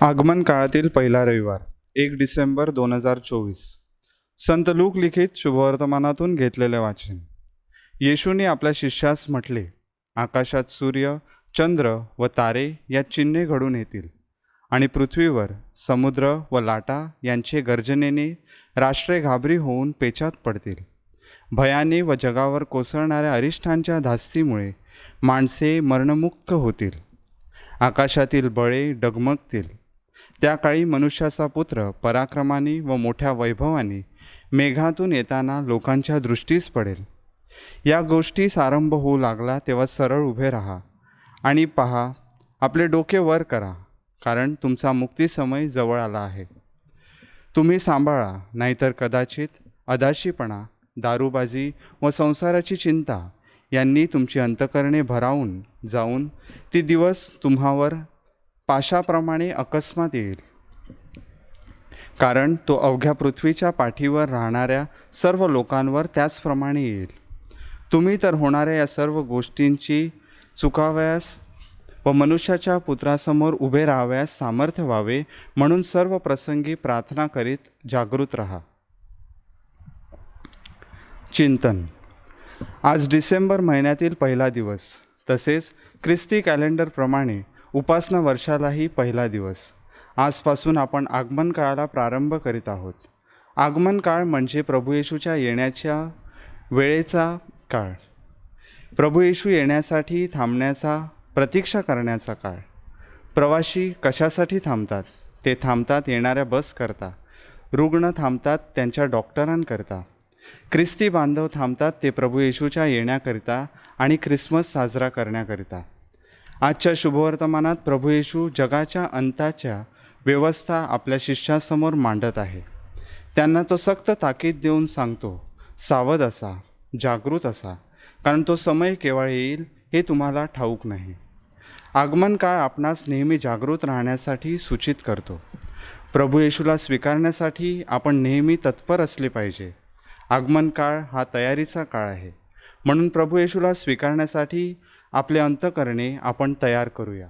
आगमन काळातील पहिला रविवार एक डिसेंबर दोन हजार चोवीस. संत लूक लिखित शुभवर्तमानातून घेतलेले वाचन. येशूने आपल्या शिष्यास म्हटले आकाशात सूर्य चंद्र व तारे या चिन्हे घडून येतील आणि पृथ्वीवर समुद्र व लाटा यांचे गर्जनेने राष्ट्रे घाबरी होऊन पेचात पडतील. भयाने व जगावर कोसळणाऱ्या अरिष्ठांच्या धास्तीमुळे माणसे मरणमुक्त होतील. आकाशातील बळे डगमगतील. त्या काळी मनुष्याचा पुत्र पराक्रमाने व मोठ्या वैभवाने मेघातून येताना लोकांच्या दृष्टीस पडेल. या गोष्टीस आरंभ होऊ लागला तेव्हा सरळ उभे राहा आणि पहा आपले डोके वर करा कारण तुमचा मुक्तीसमय जवळ आला आहे. तुम्ही सांभाळा नाहीतर कदाचित अदाशीपणा दारूबाजी व संसाराची चिंता यांनी तुमची अंतकरणे भरावून जाऊन ती दिवस तुम्हावर पाशाप्रमाणे अकस्मात येईल. कारण तो अवघ्या पृथ्वीच्या पाठीवर राहणाऱ्या सर्व लोकांवर त्याचप्रमाणे येईल. तुम्ही तर होणाऱ्या या सर्व गोष्टींची चुकावयास व मनुष्याच्या पुत्रासमोर उभे राहावयास सामर्थ्य व्हावे म्हणून सर्व प्रसंगी प्रार्थना करीत जागृत राहा. चिंतन. आज डिसेंबर महिन्यातील पहिला दिवस. तसेच ख्रिस्ती कॅलेंडरप्रमाणे उपासना वर्षालाही पहिला दिवस. आजपासून आपण आगमन काळाला प्रारंभ करीत आहोत. आगमन काळ म्हणजे प्रभू येशूच्या येण्याच्या वेळेचा काळ. प्रभू येशू येण्यासाठी थांबण्याचा प्रतीक्षा करण्याचा काळ. प्रवासी कशासाठी थांबतात? ते थांबतात येणाऱ्या बसकरता रुग्ण थांबतात त्यांच्या डॉक्टरांकरता. ख्रिस्ती बांधव थांबतात ते प्रभू येशूच्या येण्याकरिता आणि ख्रिसमस साजरा करण्याकरिता. आजच्या शुभवर्तमानात प्रभू येशू जगाच्या अंताच्या व्यवस्था आपल्या शिष्यासमोर मांडत आहे. त्यांना तो सक्त ताकीद देऊन सांगतो सावध असा जागृत असा कारण तो समय केवळ येईल हे तुम्हाला ठाऊक नाही. आगमन काळ आपणास नेहमी जागृत राहण्यासाठी सूचित करतो. प्रभू येशूला स्वीकारण्यासाठी आपण नेहमी तत्पर असले पाहिजे. आगमन काळ हा तयारीचा काळ आहे. म्हणून प्रभू येशूला स्वीकारण्यासाठी आपले अंतकरणे आपण तयार करूया.